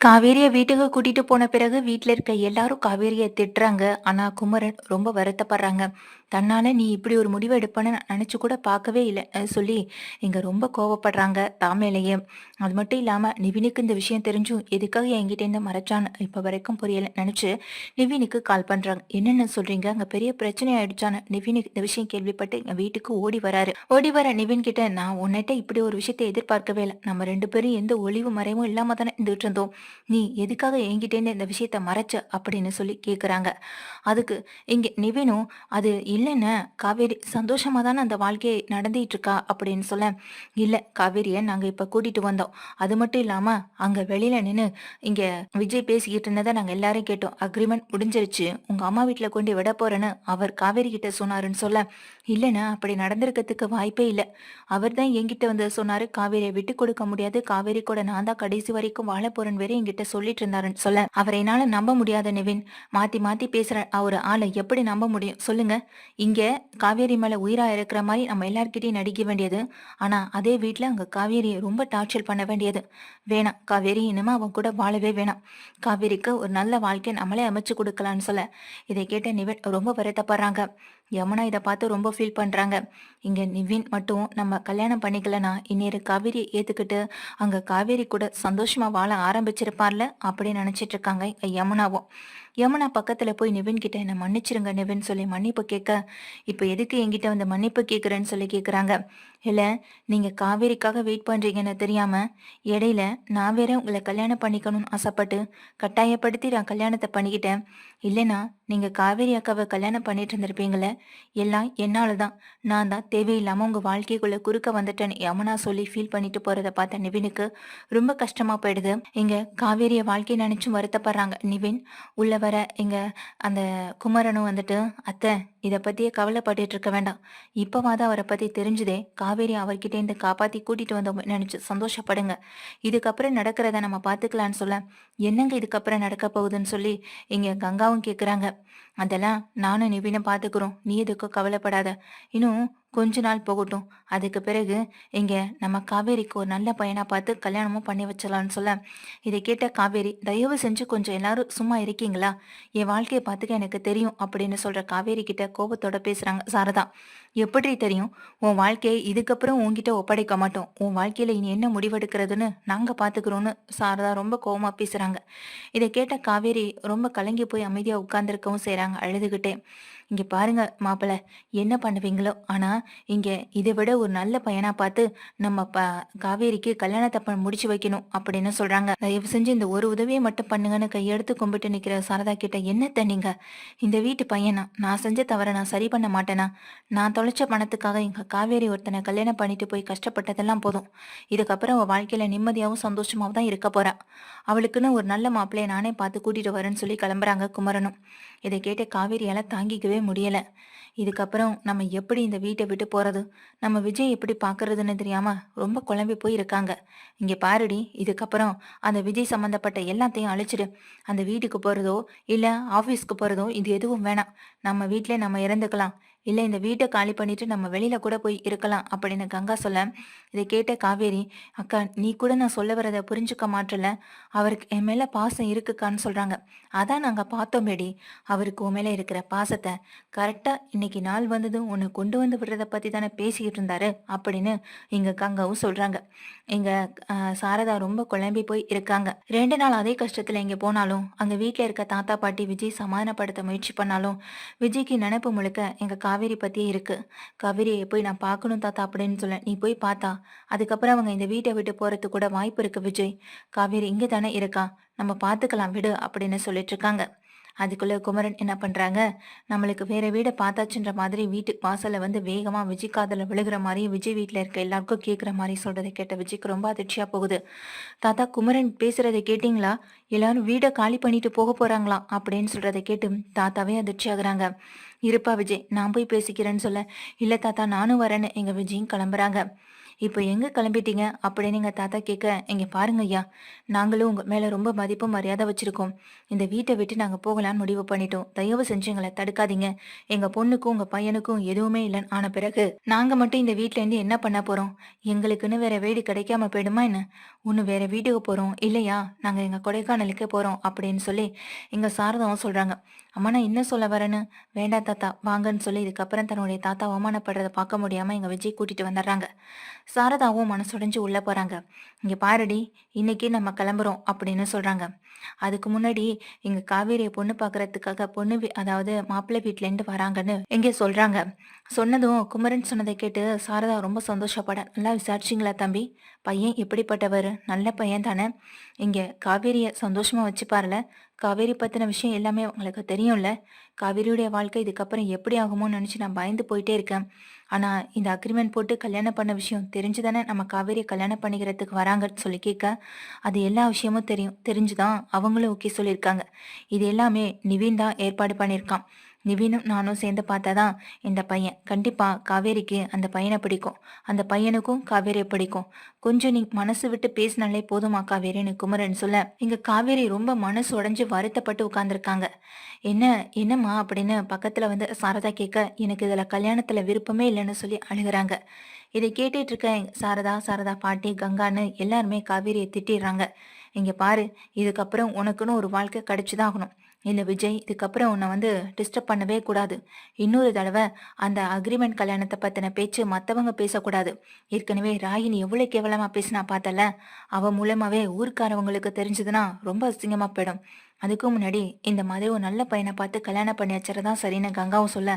காவேரிய வீட்டுக்கு கூட்டிட்டு போன பிறகு வீட்டில் இருக்க எல்லாரும் காவேரிய திட்டுறாங்க. ஆனா குமரன் ரொம்ப வருத்தப்படுறாங்க. தன்னால நீ இப்படி ஒரு முடிவு எடுப்பன்னு நினச்சி நினைச்சு கூட பார்க்கவே இல்லை சொல்லி இங்க ரொம்ப கோவப்படுறாங்க தாமேலையே அது மட்டும் இல்லாம நிவினுக்கு இந்த விஷயம் தெரிஞ்சும் எதுக்காக என்கிட்டேருந்து மறைச்சான்னு இப்ப வரைக்கும் புரியல. நினைச்சு நிவினுக்கு கால் பண்றாங்க. என்னென்ன சொல்றீங்க? அங்க பெரிய பிரச்சனை ஆயிடுச்சான்னு நிவினுக்கு இந்த விஷயம் கேள்விப்பட்டு எங்க வீட்டுக்கு ஓடி வராரு. ஓடி வர நிவின் கிட்ட நான் உன்னிட்ட இப்படி ஒரு விஷயத்தை எதிர்பார்க்கவே இல்லை நம்ம ரெண்டு பேரும் எந்த ஒளிவு மறைவும் இல்லாம தானே இருந்துட்டு இருந்தோம். நீ எதுக்காக என்கிட்டேருந்து இந்த விஷயத்த மறைச்ச? அப்படின்னு சொல்லி கேட்குறாங்க. அதுக்கு இங்க நிவினும் அது இல்லைண்ணே காவேரி சந்தோஷமா தானே அந்த வாழ்க்கையை நடந்துட்டு இருக்கா அப்படின்னு சொல்ல, இல்ல காவேரிய நாங்க இப்ப கூட்டிட்டு வந்தோம். அது மட்டும் இல்லாம அங்க வெளியில நின்னு இங்க விஜய் பேசிக்கிட்டு இருந்ததை நாங்க எல்லாரும் கேட்டோம். அக்ரிமெண்ட் முடிஞ்சிருச்சு. உங்க அம்மா வீட்டில் கொண்டு விட போறேன்னு அவர் காவேரி கிட்ட சொன்னாருன்னு சொல்ல, இல்லைன்னு அப்படி நடந்திருக்கிறதுக்கு வாய்ப்பே இல்லை அவர் தான் என்கிட்ட வந்து சொன்னாரு காவேரியை விட்டு கொடுக்க முடியாது. காவேரி கூட நான் தான் கடைசி வரைக்கும் வாழ போறேன்னு வேற என்கிட்ட சொல்லிட்டு இருந்தாருன்னு சொல்ல, அவரை என்னால நம்ப முடியாத நிவின். மாத்தி மாத்தி பேசுற ஒரு ஆளை எப்படி நம்ப முடியும் சொல்லுங்க? இங்க காவேரி மேல உயிரா இருக்கிற மாதிரி நம்ம எல்லார்கிட்டையும் நடிக்க வேண்டியது. ஆனா அதே வீட்டில் அங்க காவேரியை ரொம்ப டார்ச்சர் பண்ண வேண்டியது. வேணாம் காவேரி இனிமே அவன் கூட வாழவே வேணாம். காவேரிக்கு ஒரு நல்ல வாழ்க்கை நம்மளே அமைச்சு கொடுக்கலான்னு சொல்ல, இதை கேட்ட நிவின் ரொம்ப வருத்தப்படுறாங்க. யமுனா இதை பார்த்து ரொம்ப ஃபீல் பண்ணுறாங்க இங்கே நிவின் மட்டும் நம்ம கல்யாணம் பண்ணிக்கலனா இந்நேர காவேரியை ஏற்றுக்கிட்டு அங்கே காவேரி கூட சந்தோஷமாக வாழ ஆரம்பிச்சிருப்பார்ல அப்படின்னு நினச்சிட்டு இருக்காங்க யமுனாவும். யமுனா பக்கத்தில் போய் நிவின் கிட்ட என்ன மன்னிச்சிருங்க நிவின் சொல்லி மன்னிப்பு கேட்க, இப்போ எதுக்கு என்கிட்ட வந்து மன்னிப்பு கேட்குறேன்னு சொல்லி கேட்குறாங்க. இல்லை நீங்கள் காவேரிக்காக வெயிட் பண்ணுறீங்கன்னு தெரியாமல் இடையில நான் வேற உங்களை கல்யாணம் பண்ணிக்கணும்னு ஆசைப்பட்டு கட்டாயப்படுத்தி நான் கல்யாணத்தை பண்ணிக்கிட்டேன். இல்லைனா நீங்கள் காவேரி அக்காவை கல்யாணம் பண்ணிட்டு இருந்திருப்பீங்களே எல்லாம் என்னால தான். நான் தான் தேவையில்லாம உங்க வாழ்க்கைக்குள்ள குறுக்க வந்துட்டேன்னு யமுனா சொல்லி ஃபீல் பண்ணிட்டு போறத பார்த்த நிவினுக்கு ரொம்ப கஷ்டமா போயிடுது. இங்க காவேரிய வாழ்க்கை நினைச்சும் வருத்தப்படுறாங்க நிவின். உள்ள வர இங்க அந்த குமரனும் வந்துட்டு அத்தை இதை பத்தியே கவலைப்பட்டுட்டு இருக்க வேண்டாம். இப்பவாத அவரை பத்தி தெரிஞ்சுதே காவேரி அவர்கிட்ட இருந்து காப்பாத்தி கூட்டிட்டு வந்தோம் நினைச்சு சந்தோஷப்படுங்க. இதுக்கப்புறம் நடக்கிறத நம்ம பார்த்துக்கலான்னு சொல்ல, என்னங்க இதுக்கப்புறம் நடக்க போகுதுன்னு சொல்லி இங்க கங்காவும் கேட்குறாங்க. அதெல்லாம் நானும் நிவினும் பார்த்துக்குறோம். நீ எதுக்கும் கவலைப்படாத. இன்னும் கொஞ்ச நாள் போகட்டும். அதுக்கு பிறகு இங்க நம்ம காவேரிக்கு ஒரு நல்ல பையனா பார்த்து கல்யாணமும் பண்ணி வச்சலாம்னு சொல்ல, இதை கேட்ட காவேரி தயவு செஞ்சு கொஞ்சம் எல்லாரும் சும்மா இருக்கீங்களா? என் வாழ்க்கையை பார்த்துக்க எனக்கு தெரியும் அப்படின்னு சொல்ற காவேரி கிட்ட கோபத்தோட பேசுறாங்க சாரதா. எப்படி தெரியும்? உன் வாழ்க்கையை இதுக்கப்புறம் உன்கிட்ட ஒப்படைக்க மாட்டோம். உன் வாழ்க்கையில இனி என்ன முடிவெடுக்கிறதுன்னு நாங்க பாத்துக்கிறோம்னு சாரதா ரொம்ப கோபமா பேசுறாங்க. இதை கேட்ட காவேரி ரொம்ப கலங்கி போய் அமைதியா உட்கார்ந்துருக்கவும் செய்றாங்க அழுதுகிட்டே. இங்க பாருங்க மாப்பிள என்ன பண்ணுவீங்களோ ஆனா இங்க இதை விட ஒரு நல்ல பையனா பார்த்து நம்ம ப காவேரிக்கு கல்யாணத்தை ப முடிச்சு வைக்கணும் அப்படின்னு சொல்றாங்க. தயவு செஞ்சு இந்த ஒரு உதவியை மட்டும் பண்ணுங்கன்னு கையெடுத்து கும்பிட்டு நிக்கிற சாரதா கிட்ட என்னத்த நீங்க? இந்த வீட்டு பையனா நான் செஞ்ச தவற நான் சரி பண்ண மாட்டேனா? நான் தொலைச்ச பணத்துக்காக எங்க காவேரி ஒருத்தனை கல்யாணம் பண்ணிட்டு போய் கஷ்டப்பட்டதெல்லாம் போதும். இதுக்கப்புறம் அவ வாழ்க்கையில நிம்மதியாவும் சந்தோஷமாவும் தான் இருக்க போறா. அவளுக்குன்னு ஒரு நல்ல மாப்பிள்ளைய நானே பார்த்து கூட்டிட்டு வரேன்னு சொல்லி கிளம்புறாங்க குமரனும். இதை கேட்டு காவேரியால தாங்கிக்கவே முடியல. இதுக்கப்புறம் நம்ம எப்படி இந்த வீட்டை விட்டு போறது? நம்ம விஜய் எப்படி பாக்குறதுன்னு தெரியாம ரொம்ப குழம்பி போய் இருக்காங்க. இங்க பாருடி இதுக்கப்புறம் அந்த விஜய் சம்பந்தப்பட்ட எல்லாத்தையும் அழிச்சிடு. அந்த வீட்டுக்கு போறதோ இல்ல ஆபீஸ்க்கு போறதோ இது எதுவும் வேணாம். நம்ம வீட்டிலே நம்ம இறந்துக்கலாம் இல்லை இந்த வீட்டை காலி பண்ணிட்டு நம்ம வெளியில கூட போய் இருக்கலாம் அப்படின்னு கங்கா சொல்ல, இதை கேட்ட காவேரி அக்கா நீ கூட நான் சொல்ல வரத புரிஞ்சுக்க மாட்டல அவருக்கு என் மேல பாசம் இருக்குக்கான்னு சொல்றாங்க. அதான் நாங்க பார்த்தோமேடி. அவருக்கு உன் மேல இருக்கிற பாசத்தை கரெக்டா இன்னைக்கு நாள் வந்ததும் உன்னை கொண்டு வந்து விடுறத பத்தி தானே பேசிக்கிட்டு இருந்தாரு அப்படின்னு இங்க கங்காவும் சொல்றாங்க. இங்க சாரதா ரொம்ப குழம்பி போய் இருக்காங்க. ரெண்டு நாள் அதே கஷ்டத்துல இங்க போனாலும் அங்க வீட்டுல இருக்க தாத்தா பாட்டி விஜய் சமாதானப்படுத்த முயற்சி பண்ணாலும் விஜய்க்கு நினைப்பு முழுக்க எங்க காவேரி பத்தியே இருக்கு. காவேரியை போய் நான் பார்க்கணும் தாத்தா அப்படின்னு சொல்ல நீ போய் பார்த்தா அதுக்கப்புறம் அவங்க இந்த வீட்டை விட்டு போகிறதுக்கு கூட வாய்ப்பு இருக்கு விஜய். காவேரி இங்க தானே இருக்கா. நம்ம பார்த்துக்கலாம் விடு அப்படின்னு சொல்லிட்டு இருக்காங்க. அதுக்குள்ள குமரன் என்ன பண்றாங்க நம்மளுக்கு வேற வீடை பார்த்தாச்சுன்ற மாதிரி வீட்டு வாசல்ல வந்து வேகமா விஜய் காதில் விழுகிற மாதிரி விஜய் வீட்டில் இருக்க எல்லாருக்கும் கேட்குற மாதிரி சொல்றதை கேட்ட விஜய்க்கு ரொம்ப அதிர்ச்சியா போகுது. தாத்தா குமரன் பேசுறதை கேட்டீங்களா? எல்லாரும் வீடை காலி பண்ணிட்டு போக போகிறாங்களா அப்படின்னு சொல்றதை கேட்டு தாத்தாவே அதிர்ச்சி ஆகுறாங்க. இருப்பா விஜய் நான் போய் பேசிக்கிறேன்னு சொல்ல, இல்ல தாத்தா நானும் வரேன்னு எங்க விஜயும் கிளம்புறாங்க. இப்போ எங்க கிளம்பிட்டீங்க? அப்படின்னு எங்க தாத்தா கேட்க இங்க பாருங்க ஐயா நாங்களும் உங்க மேல ரொம்ப மதிப்பு மரியாதை வச்சிருக்கோம். இந்த வீட்டை விட்டு நாங்க போகலான்னு முடிவு பண்ணிட்டோம். தயவு செஞ்சு எங்களை தடுக்காதீங்க. எங்க பொண்ணுக்கும் உங்க பையனுக்கும் எதுவுமே இல்லைன்னு ஆன பிறகு நாங்க மட்டும் இந்த வீட்ல இருந்து என்ன பண்ண போறோம்? எங்களுக்குன்னு வேற வீடு கிடைக்காம போயிடுமா என்ன? ஒன்று வேற வீட்டுக்கு போறோம். இல்லையா நாங்க எங்க கொடைக்கானலுக்கே போறோம் அப்படின்னு சொல்லி எங்க சாரதாவும் சொல்றாங்க. அம்மா நான் என்ன சொல்ல வரேன்னு. வேண்டாம் தாத்தா வாங்கன்னு சொல்லி இதுக்கப்புறம் தன்னுடைய தாத்தா அவமானப்படுறதை பார்க்க முடியாம எங்க விஜய் கூட்டிட்டு வந்துடுறாங்க. சாரதாவும் மனசுடைஞ்சு உள்ள போறாங்க. இங்க பாருடி இன்னைக்கு நம்ம கிளம்புறோம் அப்படின்னு சொல்றாங்க. அதுக்கு முன்னாடி இங்கே காவேரியை பொண்ணு பார்க்கறதுக்காக பொண்ணு வீ- அதாவது மாப்பிள்ளை வீட்ல இருந்து வராங்கன்னு இங்கே சொல்றாங்க. சொன்னதும் குமரன் சொன்னதை கேட்டு சாரதா ரொம்ப சந்தோஷப்பட நல்லா விசாரிச்சிங்களா தம்பி? பையன் எப்படிப்பட்டவர்? நல்ல பையன் தானே? இங்க காவேரியை சந்தோஷமா வச்சுப்பாருல? காவேரி பத்தின விஷயம் எல்லாமே உங்களுக்கு தெரியும்ல? காவேரியுடைய வாழ்க்கை இதுக்கப்புறம் எப்படி ஆகுமோன்னு நினைச்சு நான் பயந்து போயிட்டே இருக்கேன். ஆனா இந்த அக்ரிமெண்ட் போட்டு கல்யாணம் பண்ண விஷயம் தெரிஞ்சுதானே நம்ம காவேரியை கல்யாணம் பண்ணிக்கிறதுக்கு வராங்கன்னு சொல்லி கேட்க அது எல்லா விஷயமும் தெரியும் தெரிஞ்சுதான் அவங்களும் ஓகே சொல்லியிருக்காங்க. இது எல்லாமே நிவீன் தான் ஏற்பாடு பண்ணியிருக்கான். நிவினும் நானும் சேர்ந்து பார்த்தாதான் இந்த பையன். கண்டிப்பா காவேரிக்கு அந்த பையனை பிடிக்கும். அந்த பையனுக்கும் காவேரியை பிடிக்கும். கொஞ்சம் நீ மனசு விட்டு பேசினாலே போதுமா காவேரின்னு குமரன் சொல்ல. இங்க காவேரி ரொம்ப மனசு உடைஞ்சு வருத்தப்பட்டு உட்கார்ந்துருக்காங்க. என்ன என்னம்மா அப்படின்னு பக்கத்துல வந்து சாரதா கேட்க எனக்கு இதுல கல்யாணத்துல விருப்பமே இல்லைன்னு சொல்லி அழுகுறாங்க. இதை கேட்டுட்டு இருக்க சாரதா சாரதா பாட்டி கங்கான்னு எல்லாருமே காவேரியை திட்டிடுறாங்க. இங்க பாரு இதுக்கப்புறம் உனக்குன்னு ஒரு வாழ்க்கை கிடைச்சுதான் ஆகணும். இல்லை விஜய் இதுக்கப்புறம் உன்னை வந்து டிஸ்டர்ப் பண்ணவே கூடாது. இன்னொரு தடவை அந்த அக்ரிமெண்ட் கல்யாணத்தை பற்றின பேச்சு மற்றவங்க பேசக்கூடாது. ஏற்கனவே ராகினி எவ்வளோ கேவலமாக பேசினா பார்த்தல அவள் மூலமாகவே ஊருக்காரவங்களுக்கு தெரிஞ்சதுன்னா ரொம்ப அசிங்கமாக போயிடும். அதுக்கு முன்னாடி இந்த மாதிரி ஒரு நல்ல பையனை பார்த்து கல்யாணம் பண்ணி வச்சுறதா சரின்னு கங்காவும் சொல்ல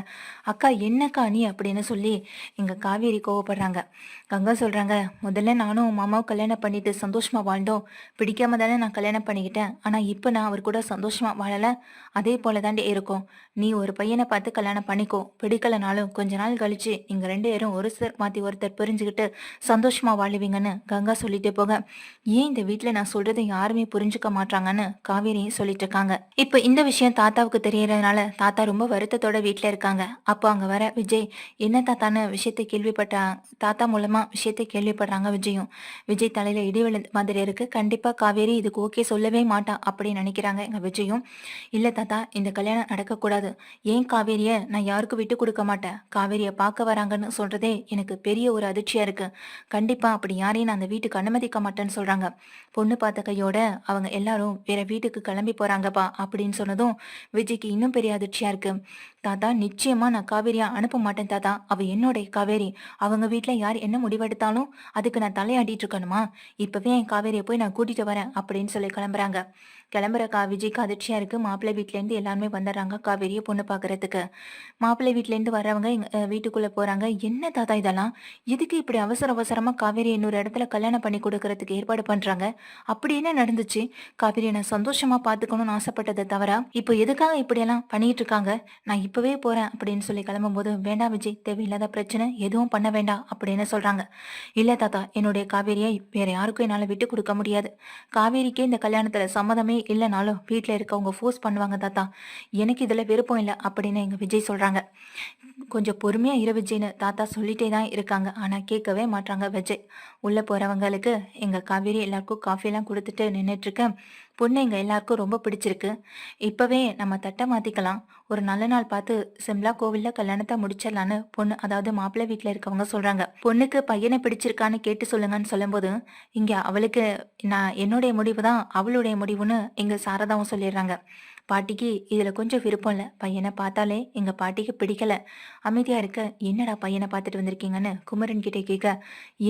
அக்கா என்னக்கா நீ? அப்படின்னு சொல்லி எங்கள் காவேரி கோவப்படுறாங்க. கங்கா சொல்கிறாங்க முதல்ல நானும் உன் மாமாவும் கல்யாணம் பண்ணிட்டு சந்தோஷமாக வாழ்ந்தோம். பிடிக்காம தானே நான் கல்யாணம் பண்ணிக்கிட்டேன். ஆனால் இப்போ நான் அவர் கூட சந்தோஷமாக வாழலை. அதே போல தாண்டி இருக்கும். நீ ஒரு பையனை பார்த்து கல்யாணம் பண்ணிக்கோ. பிடிக்கலனாலும் கொஞ்ச நாள் கழிச்சு இங்கே ரெண்டு பேரும் ஒருத்தர் மாற்றி ஒருத்தர் புரிஞ்சுக்கிட்டு சந்தோஷமாக வாழுவீங்கன்னு கங்கா சொல்லிட்டே போக ஏன் இந்த வீட்டில் நான் சொல்கிறது யாருமே புரிஞ்சுக்க மாட்டாங்கன்னு? காவேரி சொல்லிட்டு இருக்காங்க இப்போ இந்த விஷயம் தாத்தாவுக்கு தெரியறதுனால தாத்தா ரொம்ப வருத்தத்தோட வீட்டில் இருக்காங்க. அப்போ அங்க வர விஜய் என்ன தாத்தான்னு? விஷயத்தை கேள்விப்பட்ட தாத்தா மூலமா விஷயத்தை கேள்விப்படுறாங்க விஜயும். விஜய் தலையில இடி விழுந்த மாதிரி இருக்கு. கண்டிப்பா காவேரி இதுக்கு ஓகே சொல்லவே மாட்டான் அப்படின்னு நினைக்கிறாங்க எங்க விஜயும். இல்ல தாத்தா இந்த கல்யாணம் நடக்கக்கூடாது. ஏன் காவேரிய நான் யாருக்கும் விட்டு கொடுக்க மாட்டேன்? காவேரிய பார்க்க வராங்கன்னு சொல்றதே எனக்கு பெரிய ஒரு அதிர்ச்சியா இருக்கு. கண்டிப்பா அப்படி யாரையும் நான் அந்த வீட்டுக்கு அனுமதிக்க மாட்டேன்னு சொல்றாங்க. பொண்ணு பார்த்த கையோட அவங்க எல்லாரும் வேற வீட்டுக்கு கிளம்பி போறாங்கப்பா அப்படின்னு சொன்னதும் விஜய்க்கு இன்னும் பெரிய அதிர்ச்சியா இருக்கு. தாத்தா நிச்சயமா நான் காவேரியா அனுப்ப மாட்டேன் தாத்தா. அவ என்னோட காவேரி. அவங்க வீட்டுல யார் என்ன முடிவெடுத்தாலும் அதுக்கு நான் தலையாடிட்டு இருக்கணுமா? இப்பவே என் காவேரியை போய் நான் கூட்டிட்டு வரேன் அப்படின்னு சொல்லி கிளம்புறாங்க. கிளம்புறக்கா. விஜய்க்கு அதிர்ச்சியா இருக்கு. மாப்பிள்ளை வீட்டிலேருந்து இருந்து எல்லாருமே வந்துடுறாங்க காவேரியை பொண்ணு பாக்குறதுக்கு. மாப்பிள்ளை வீட்ல இருந்து வர்றவங்க எங்க அஹ், வீட்டுக்குள்ள போறாங்க. என்ன தாத்தா இதெல்லாம்? எதுக்கு இப்படி அவசர அவசரமா காவேரி இன்னொரு இடத்துல கல்யாணம் பண்ணி கொடுக்கறதுக்கு ஏற்பாடு பண்றாங்க? அப்படி என்ன நடந்துச்சு? காவேரி நான் சந்தோஷமா பாத்துக்கணும்னு ஆசைப்பட்டதை தவிர இப்போ எதுக்காக இப்படியெல்லாம் பண்ணிட்டு இருக்காங்க? நான் இப்பவே போறேன் அப்படின்னு சொல்லி கிளம்பும்போது வேண்டாம் விஜய் தேவையில்லாத பிரச்சனை. எதுவும் பண்ண வேண்டாம் அப்படின்னு சொல்றாங்க. இல்ல தாத்தா. என்னுடைய காவேரியை வேற யாருக்கும் என்னால விட்டு கொடுக்க முடியாது. காவேரிக்கே இந்த கல்யாணத்துல சம்மதமே இல்லைனாலும் வீட்டில் இருக்கவங்க ஃபோர்ஸ் பண்ணுவாங்க தாத்தா. எனக்கு இதுல விருப்பம் இல்லை அப்படின்னு எங்க விஜய் சொல்றாங்க. கொஞ்சம் பொறுமையா இரு விஜய்னு தாத்தா சொல்லிட்டே தான் இருக்காங்க. ஆனா கேட்கவே மாட்டாங்க விஜய். உள்ள போறவங்களுக்கு எங்க காவேரி எல்லாருக்கும் காஃபி எல்லாம் கொடுத்துட்டு நின்னுட்டு பொண்ணு எங்க எல்லாருக்கும் ரொம்ப பிடிச்சிருக்கு. இப்பவே நம்ம தட்டை மாத்திக்கலாம். ஒரு நல்ல நாள் பார்த்து சிம்லா கோவில்ல கல்யாணத்தை முடிச்சிடலான்னு பொண்ணு அதாவது மாப்பிள்ளை வீட்டில் இருக்கவங்க சொல்றாங்க. பொண்ணுக்கு பையனை பிடிச்சிருக்கான்னு கேட்டு சொல்லுங்கன்னு சொல்லும்போது இங்க அவளுக்கு நான் என்னுடைய முடிவு தான் அவளுடைய முடிவுன்னு எங்க சாரதாவும் சொல்லிடுறாங்க. பாட்டிக்கு இதுல கொஞ்சம் விருப்பம் இல்லை. பையனை பார்த்தாலே எங்க பாட்டிக்கு பிடிக்கல. அமைதியா இருக்க என்னடா பையனை பார்த்துட்டு வந்திருக்கீங்கன்னு குமரன் கிட்டே கேட்க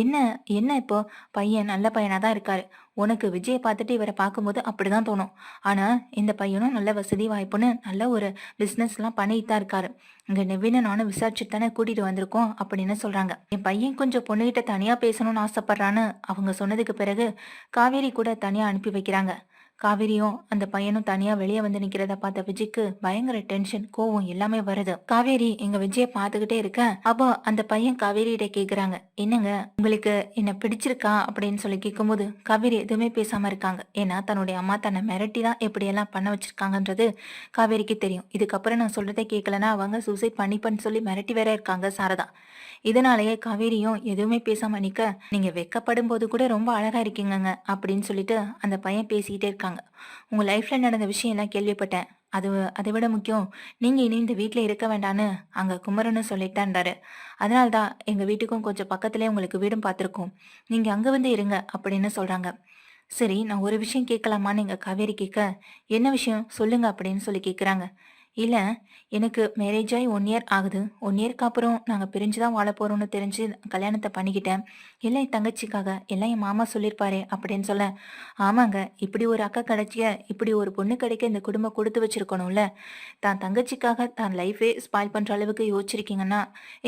என்ன என்ன இப்போ? பையன் நல்ல பையனா தான் இருக்காரு. உனக்கு விஜயை பார்த்துட்டு இவரை பார்க்கும்போது அப்படிதான் தோணும். ஆனா இந்த பையனும் நல்ல வசதி வாய்ப்புன்னு நல்ல ஒரு பிசினஸ் எல்லாம் பண்ணிட்டு தான் இருக்காரு. இங்க நெவின நானும் விசாரிச்சுட்டு தானே கூட்டிட்டு வந்திருக்கோம் அப்படின்னு சொல்றாங்க. என் பையன் கொஞ்சம் பொண்ணுகிட்ட தனியா பேசணும்னு ஆசைப்படுறான்னு அவங்க சொன்னதுக்கு பிறகு காவேரி கூட தனியா அனுப்பி வைக்கிறாங்க. காவேரியும் அந்த பையனும் தனியா வெளியே வந்து நிக்கிறத பார்த்த விஜய்க்கு பயங்கர டென்ஷன் கோவம் எல்லாமே வருது. காவேரி எங்க விஜய பார்த்துக்கிட்டே இருக்க. அப்போ அந்த பையன் காவேரியிட கேக்குறாங்க. என்னங்க? உங்களுக்கு என்ன பிடிச்சிருக்கா? அப்படின்னு சொல்லி கேட்கும்போது காவேரி எதுவுமே பேசாம இருக்காங்க. ஏன்னா தன்னுடைய அம்மா தன்னை மிரட்டி தான் எப்படியெல்லாம் பண்ண வச்சிருக்காங்கன்றது காவேரிக்கு தெரியும். இதுக்கப்புறம் நான் சொல்றதை கேட்கலன்னா அவங்க சூசைட் பண்ணிப்பன்னு சொல்லி மிரட்டி வேற இருக்காங்க சாரதா. இதனாலேயே காவேரியும் எதுவுமே பேசாம நிக்க நீங்க வெக்கப்படும் போது கூட ரொம்ப அழகா இருக்கீங்கங்க. அப்படின்னு சொல்லிட்டு அந்த பையன் பேசிக்கிட்டே இருக்காங்க உங்க லைஃப்ல நடந்த விஷயம் எல்லாம் கேள்விப்பட்டேன். அது அதை விட முக்கியம் நீங்க இனி இந்த வீட்டில் இருக்க வேண்டான்னு அங்க குமரன்னு சொல்லிட்டான்றாரு அதனால தான் எங்க வீட்டுக்கும் கொஞ்சம் பக்கத்துலேயே உங்களுக்கு வீடும் பார்த்துருக்கோம். நீங்க அங்க வந்து இருங்க அப்படின்னு சொல்றாங்க. சரி நான் ஒரு விஷயம் கேட்கலாமான்னு எங்க காவேரி கேட்க என்ன விஷயம்? சொல்லுங்க அப்படின்னு சொல்லி கேட்குறாங்க இல்லை எனக்கு மேரேஜ் ஆகி ஒன் இயர் ஆகுது. ஒன் இயர்க்கு அப்புறம் நாங்கள் பிரிஞ்சு தான் வாழ போகிறோம்னு தெரிஞ்சு கல்யாணத்தை பண்ணிக்கிட்டேன். இல்லை என் தங்கச்சிக்காக எல்லாம் என் மாமா சொல்லியிருப்பாரே அப்படின்னு சொல்ல ஆமாங்க இப்படி ஒரு அக்கா கிடைச்சிய இப்படி ஒரு பொண்ணு கிடைக்க இந்த குடும்பம் கொடுத்து வச்சிருக்கணும்ல. தான் தங்கச்சிக்காக தான் லைஃபே ஸ்பாயில் பண்ணுற அளவுக்கு யோசிச்சிருக்கீங்கன்னா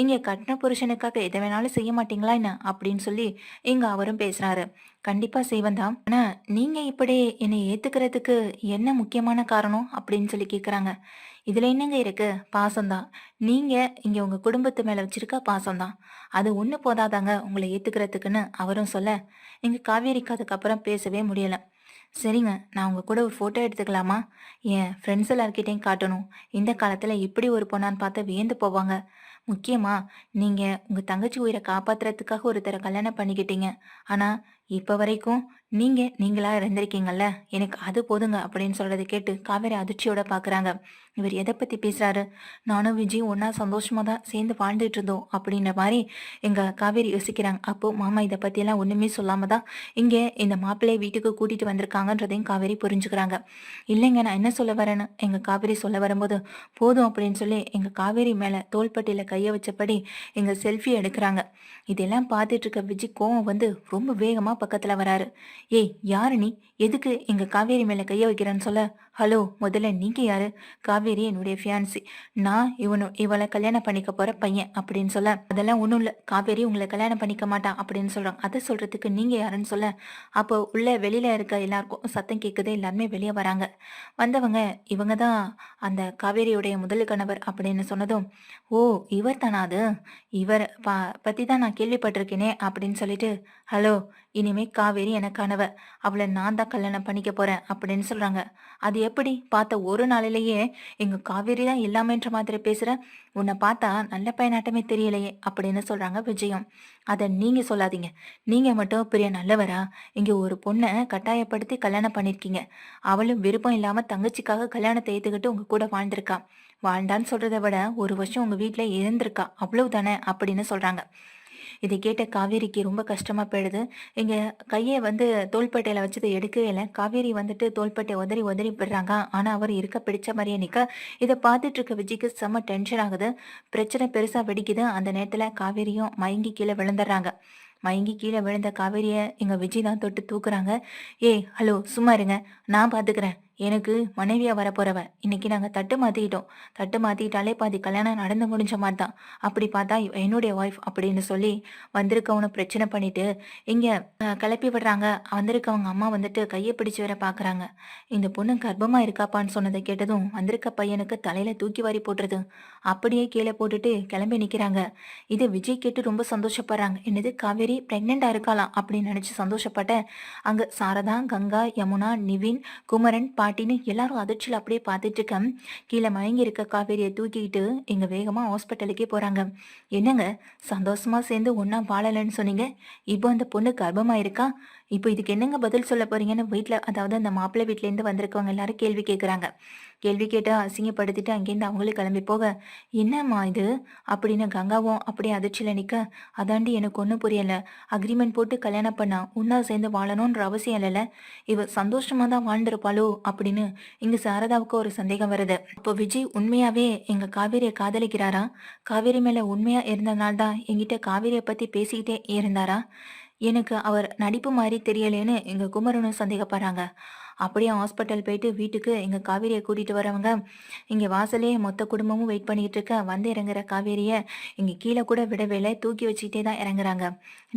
இங்கே கட்டின புருஷனுக்காக எதை வேணாலும் செய்ய மாட்டீங்களா என்ன? அப்படின்னு சொல்லி இங்கே அவரும் பேசுகிறாரு கண்டிப்பா செய்வந்தான் ஆனா நீங்க இப்படி என்னை ஏத்துக்கிறதுக்கு என்ன முக்கியமான காரணம் அப்படின்னு சொல்லி கேக்குறாங்க. இதுல என்னங்க இருக்கு? பாசம்தான் நீங்க இங்க உங்க குடும்பத்து மேல வச்சிருக்க பாசம்தான் அது ஒண்ணு போதாதாங்க உங்களை ஏத்துக்கிறதுக்குன்னு அவரும் சொல்ல. எங்க காவேரிக்கு அதுக்கப்புறம் பேசவே முடியல. சரிங்க நான் உங்க கூட ஒரு ஃபோட்டோ எடுத்துக்கலாமா? என் ஃப்ரெண்ட்ஸ் எல்லார்கிட்டையும் காட்டணும். இந்த காலத்துல இப்படி ஒரு பொண்ணான்னு பார்த்து வியந்து போவாங்க. முக்கியமா நீங்க உங்க தங்கச்சி உயிரை காப்பாத்துறதுக்காக ஒருத்தரை கல்யாணம் பண்ணிக்கிட்டீங்க. ஆனா இப்ப வரைக்கும் நீங்க நீங்களா இருந்திருக்கீங்கல்ல? எனக்கு அது போதுங்க அப்படின்னு சொல்றதை கேட்டு காவேரி அதிர்ச்சியோட பாக்குறாங்க. இவர் எதை பத்தி பேசுறாரு? நானும் விஜய் ஒன்னா சந்தோஷமா தான் சேர்ந்து வாழ்ந்துட்டு இருந்தோம் அப்படின்ற மாதிரி எங்க காவேரி யோசிக்கிறாங்க. அப்போ மாமா இதை பத்தி எல்லாம் ஒண்ணுமே சொல்லாம தான் இங்க இந்த மாப்பிள்ளையை வீட்டுக்கு கூட்டிட்டு வந்திருக்காங்கன்றதையும் காவேரி புரிஞ்சுக்கிறாங்க. இல்லைங்க நான் என்ன சொல்ல வரேன்னு எங்க காவேரி சொல்ல வரும்போது போதும் அப்படின்னு சொல்லி எங்க காவேரி மேல தோள்பட்டியில கைய வச்சபடி எங்க செல்ஃபி எடுக்கிறாங்க. இதெல்லாம் பார்த்துட்டு இருக்க விஜய் கோவம் வந்து ரொம்ப வேகமா பக்கத்துல வராரு. ஏய் யாரு நீ? எதுக்கு எங்க காவேரி மேல கைய வைக்கிறேன்னு சொல்ல? ஹலோ முதல்ல நீங்க யாரு? காவேரி என்னுடைய ஃபியான்சி நான் இவனு இவளை கல்யாணம் பண்ணிக்க போற பையன் அப்படின்னு சொல்ல. அதெல்லாம் ஒன்றும் இல்லை. காவேரி உங்களை கல்யாணம் பண்ணிக்க மாட்டான் அப்படின்னு சொல்றான். அதை சொல்றதுக்கு நீங்க யாருன்னு சொல்ல. அப்போ உள்ள வெளியில இருக்க எல்லாருக்கும் சத்தம் கேட்குது எல்லாருமே வெளியே வராங்க. வந்தவங்க இவங்க தான் அந்த காவேரியுடைய முதல் கணவர் அப்படின்னு சொன்னதும் ஓ இவர் தானா அது? இவர் பா பத்தி தான் நான் கேள்விப்பட்டிருக்கேனே அப்படின்னு சொல்லிட்டு ஹலோ இனிமே காவேரி எனக்கானவ அவளை நான் தான் கல்யாணம் பண்ணிக்க போறேன் அப்படின்னு சொல்றாங்க. அது எப்படி பார்த்த ஒரு நாளிலேயே எங்க காவேரி தான் இல்லாமன்ற மாதிரி பேசுற? உன்னை பார்த்தா நல்ல பையனாட்டமே தெரியலையே அப்படின்னு சொல்றாங்க விஜயம். அதை நீங்க சொல்லாதீங்க. நீங்க மட்டும் பெரிய நல்லவரா? இங்க ஒரு பொண்ணை கட்டாயப்படுத்தி கல்யாணம் பண்ணிருக்கீங்க. அவளும் விருப்பம் இல்லாம தங்கச்சிக்காக கல்யாணத்தை ஏத்துக்கிட்டு உங்க கூட வாழ்ந்திருக்கா. வாழ்ந்தான்னு சொல்றதை விட ஒரு வருஷம் உங்க வீட்டுல இருந்திருக்கா. அவ்வளவுதானே அப்படின்னு சொல்றாங்க. இதை கேட்ட காவேரிக்கு ரொம்ப கஷ்டமா போயிடுது. இங்க கையை வந்து தோள்பட்டையில வச்சதை எடுக்கவே இல்லை. காவேரி வந்துட்டு தோள்பட்டை உதறி உதறி விடுறாங்க. ஆனா அவர் இருக்க பிடிச்ச மாதிரியே நிக்க. இதை பார்த்துட்டு இருக்க விஜய்க்கு செம்ம டென்ஷன் ஆகுது. பிரச்சனை பெருசா வெடிக்குது. அந்த நேரத்துல காவேரியும் மயங்கி கீழே விழுந்துடுறாங்க. மயங்கி கீழே விழுந்த காவேரியை எங்க விஜய் தான் தொட்டு தூக்குறாங்க. ஏய் ஹலோ சும்மா இருங்க. நான் பாத்துக்கிறேன். எனக்கு மனைவியா வரப்போறவ. இன்னைக்கு நாங்க தட்டு மாத்திக்கிட்டோம் தட்டு மாத்திக்கிட்டாலே பாதி கல்யாணம் நடந்து முடிஞ்ச மாதிரி தான் அப்படி பார்த்தா என்னுடைய ஒய்ஃப் அப்படின்னு சொல்லி வந்திருக்கவனை பிரச்சனை பண்ணிட்டு இங்க கிளப்பி விடுறாங்க. வந்திருக்கவங்க அம்மா வந்துட்டு கையை பிடிச்சு வர பாக்குறாங்க. இந்த பொண்ணு கர்ப்பமா இருக்காப்பான்னு சொன்னதை கேட்டதும் வந்திருக்க பையனுக்கு தலையில தூக்கி வாரி போட்டுறது அப்படியே கீழே போட்டுட்டு கிளம்பி நிக்கிறாங்க. இது விஜய் கேட்டு ரொம்ப சந்தோஷப்படுறாங்க. என்னது காவேரி பிரெக்னெண்டா இருக்காளாம் அப்படின்னு நினைச்சு சந்தோஷப்பட்டேன் அங்க சாரதா கங்கா யமுனா நிவின் குமரன் பாட்டின்னு எல்லாரும் அதிர்ச்சியில் அப்படியே பார்த்துட்டு இருக்கேன் கீழே மயங்கி இருக்க காவேரியை தூக்கிக்கிட்டு இங்க வேகமா ஹாஸ்பிட்டலுக்கே போறாங்க. என்னங்க? சந்தோஷமா சேர்ந்து ஒன்னா வாழலைன்னு சொன்னீங்க? இப்போ அந்த பொண்ணு கர்ப்பமா இருக்கா இப்போ இதுக்கு என்னங்க பதில் சொல்ல போறீங்கன்னு வீட்டில் அதாவது அந்த மாப்பிள்ளை வீட்டிலேருந்து வந்திருக்கவங்க எல்லாரும் கேள்வி கேட்குறாங்க கேள்வி கேட்டு அசிங்கப்படுத்திட்டு அங்கேருந்து அவங்களும் கிளம்பி போக என்னம்மா இது? அப்படின்னு கங்காவும் அப்படியே அதிர்ச்சியில் நிற்க அதாண்டி எனக்கு ஒன்றும் புரியலை. அக்ரிமெண்ட் போட்டு கல்யாணம் பண்ணா உன்னா சேர்ந்து வாழணுன்ற அவசியம் இல்லைல்ல. இவ சந்தோஷமாக தான் வாழ்ந்திருப்பாளோ? அப்படின்னு இங்கே சாரதாவுக்கு ஒரு சந்தேகம் வருது. இப்போ விஜய் உண்மையாகவே எங்கள் காவேரியை காதலிக்கிறாரா? காவேரி மேலே உண்மையாக இருந்தனால தான் எங்கிட்ட காவேரியை பற்றி பேசிக்கிட்டே இருந்தாரா? எனக்கு அவர் நடிப்பு மாதிரி தெரியலேன்னு எங்கள் குமரனும் சந்தேகப்படுறாங்க. அப்படியே ஹாஸ்பிட்டல் போயிட்டு வீட்டுக்கு எங்க காவேரியை கூட்டிட்டு வரவங்க இங்க வாசலே மொத்த குடும்பமும் வெயிட் பண்ணிட்டு இருக்க வந்து இறங்குற காவேரியை இங்க கீழே கூட விடவே இல்லை தூக்கி வச்சுக்கிட்டே தான் இறங்குறாங்க.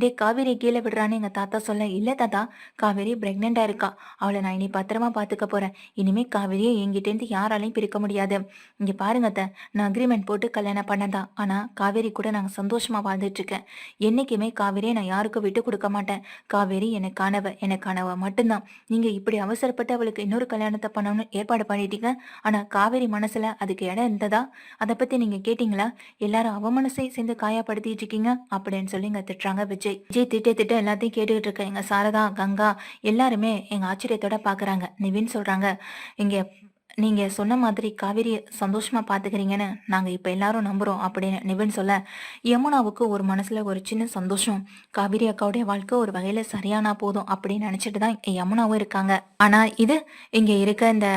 டே காவேரி கீழே விடுறான்னு எங்க தாத்தா சொல்ல இல்ல தாத்தா காவேரி பிரெக்னெண்டா இருக்கா? அவளை நான் இனி பத்திரமா பாத்துக்க போறேன். இனிமே காவேரியை எங்கிட்டேருந்து யாராலையும் பிரிக்க முடியாது. இங்க பாருங்க அத்தை, நான் அக்ரிமெண்ட் போட்டு கல்யாணம் பண்ணதான் ஆனா காவேரி கூட நாங்க சந்தோஷமா வாழ்ந்துட்டு இருக்கேன். என்னைக்குமே காவேரியை நான் யாருக்கும் விட்டு கொடுக்க மாட்டேன். காவேரி எனக்கானவ எனக்கானவ மட்டும்தான். நீங்க இப்படி அவசர அவசரப்பட்டு அவளுக்கு இன்னொரு கல்யாணத்தை பண்ணணும்னு ஏற்பாடு பண்ணிட்டீங்க. ஆனா காவேரி மனசுல அதுக்கு இடம் இருந்ததா? அதை பத்தி நீங்க கேட்டீங்களா? எல்லாரும் அவ மனசை சேர்ந்து காயப்படுத்திட்டு இருக்கீங்க அப்படின்னு சொல்லி இங்க திட்டுறாங்க விஜய். விஜய் திட்ட திட்ட எல்லாத்தையும் கேட்டுக்கிட்டு இருக்க. எங்க சாரதா கங்கா எல்லாருமே எங்க ஆச்சரியத்தோட பாக்குறாங்க. நிவின் சொல்றாங்க இங்க நீங்க சொன்ன மாதிரி காவேரியை சந்தோஷமா பாத்துக்கிறீங்கன்னு நாங்க இப்ப எல்லாரும் நம்புறோம் அப்படின்னு நிவின் சொல்ல யமுனாவுக்கு ஒரு மனசுல ஒரு சின்ன சந்தோஷம். காவேரி அக்காவுடைய வாழ்க்கை ஒரு வகையில சரியானா போதும் அப்படின்னு நினைச்சிட்டு தான் யமுனாவும் இருக்காங்க. ஆனா இது இங்க இருக்க இந்த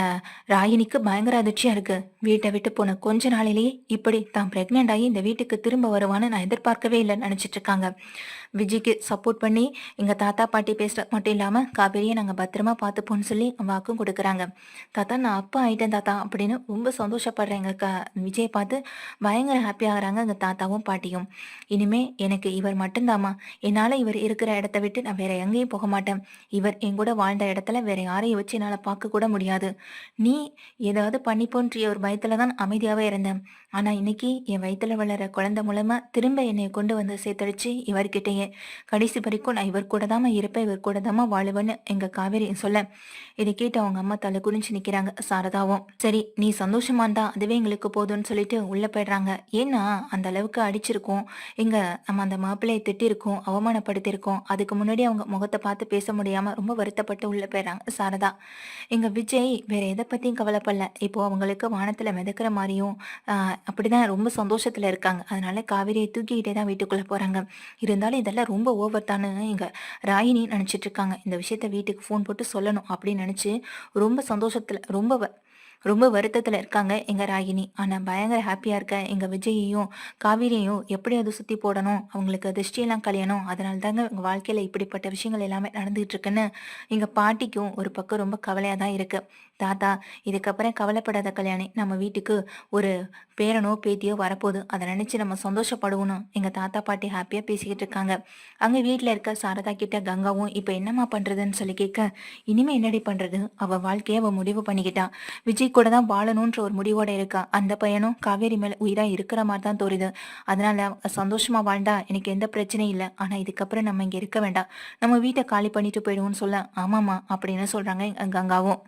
ராயினிக்கு பயங்கர அதிர்ச்சியா இருக்கு. வீட்டை விட்டு போன கொஞ்ச நாளிலேயே இப்படி தான் பிரெக்னென்ட் ஆகி இந்த வீட்டுக்கு திரும்ப வருவான்னு நான் எதிர்பார்க்கவே இல்லைன்னு நினைச்சிட்டு இருக்காங்க. விஜய்க்கு சப்போர்ட் பண்ணி எங்கள் தாத்தா பாட்டி பேசுறது மட்டும் இல்லாமல் காவேரியை நாங்கள் பத்திரமா பார்த்துப்போம்னு சொல்லி வாக்கும் கொடுக்குறாங்க. தாத்தா நான் அப்பா ஆயிட்டேன் தாத்தா அப்படின்னு ரொம்ப சந்தோஷப்படுறேன். எங்க க விஜய் பார்த்து பயங்கர ஹாப்பி ஆகுறாங்க எங்கள் தாத்தாவும் பாட்டியும். இனிமே எனக்கு இவர் மட்டும்தாம்மா. என்னால் இவர் இருக்கிற இடத்த விட்டு நான் வேற எங்கேயும் போக மாட்டேன். இவர் என் கூட வாழ்ந்த இடத்துல வேற யாரையும் வச்சு என்னால் பார்க்க கூட முடியாது. நீ ஏதாவது பண்ணிப்போன்றிய ஒரு பயத்துல தான் அமைதியாகவே இருந்தேன். ஆனால் இன்னைக்கு என் வயிற்றுல வளர குழந்தை மூலமா திரும்ப என்னை கொண்டு வந்து சேர்த்தடிச்சு இவர்கிட்டயே கடைசி வரைக்கும் நான் இவர் கூட தாமா இருப்பேன் இவர் கூட தாமா வாழுவேன்னு எங்க காவேரி சொல்ல. இதை கேட்டு அவங்க அம்மா தலை குனிஞ்சு நிக்கிறாங்க. சாரதாவும் சரி நீ சந்தோஷமா இருந்தா அதுவே எங்களுக்கு போதும்னு சொல்லிட்டு உள்ள போயிடுறாங்க. ஏன்னா அந்த அளவுக்கு அடிச்சிருக்கோம். எங்க நம்ம அந்த மாப்பிள்ளையை திட்டிருக்கோம் அவமானப்படுத்தியிருக்கோம் அதுக்கு முன்னாடி அவங்க முகத்தை பார்த்து பேச முடியாம ரொம்ப வருத்தப்பட்டு உள்ள போயிடுறாங்க. சாரதா எங்க விஜய் வேற எதை பத்தியும் கவலைப்படல. இப்போ அவங்களுக்கு வானத்துல மிதக்கிற மாதிரியும் ஆஹ், அப்படிதான் ரொம்ப சந்தோஷத்துல இருக்காங்க. அதனால காவிரியை தூக்கிக்கிட்டே தான் வீட்டுக்குள்ள போறாங்க. இருந்தாலும் இதெல்லாம் ரொம்ப ஓவர் தானே எங்க ராயினி நினைச்சிட்டு இருக்காங்க. இந்த விஷயத்த வீட்டுக்கு ஃபோன் போட்டு சொல்லணும் அப்படின்னு நினைச்சு ரொம்ப சந்தோஷத்துல ரொம்ப ரொம்ப வருத்தத்துல இருக்காங்க எங்க ராகினி. ஆனா பயங்கர ஹாப்பியா இருக்க எங்க விஜயையும் காவேரியையும் எப்படியாவது சுத்தி போடணும் அவங்களுக்கு திருஷ்டியெல்லாம் கல்யாணம். அதனால தாங்க எங்கள் வாழ்க்கையில இப்படிப்பட்ட விஷயங்கள் எல்லாமே நடந்துகிட்டு இருக்குன்னு எங்க பாட்டிக்கும் ஒரு பக்கம் ரொம்ப கவலையா தான் இருக்கு. தாத்தா இதுக்கப்புறம் கவலைப்படாத கல்யாணி நம்ம வீட்டுக்கு ஒரு பேரனோ பேத்தியோ வரப்போகுது. அதை நினைச்சு நம்ம சந்தோஷப்படுவோம்னு எங்க தாத்தா பாட்டி ஹாப்பியா பேசிக்கிட்டு இருக்காங்க. அங்க வீட்டில் இருக்க சாரதா கிட்ட கங்காவும் இப்ப என்னம்மா பண்றதுன்னு சொல்லி கேட்க இனிமே என்னடி பண்றது? அவ வாழ்க்கைய அவ முடிவு பண்ணிக்கிட்டா. விஜய் கூட தான் வாழணும்ன்ற ஒரு முடிவோட இருக்கா? அந்த பையனும் காவேரி மேல உயிரா இருக்கிற மாதிரி தான் தோணுது. அதனால சந்தோஷமா வாழ்ந்தா எனக்கு எந்த பிரச்சனையும் இல்லை. ஆனா இதுக்கப்புறம் நம்ம இங்க இருக்க வேண்டாம். நம்ம வீட்டை காலி பண்ணிட்டு போயிடுவோம்னு சொல்ல ஆமாமா அப்படின்னு சொல்றாங்க கங்காவும்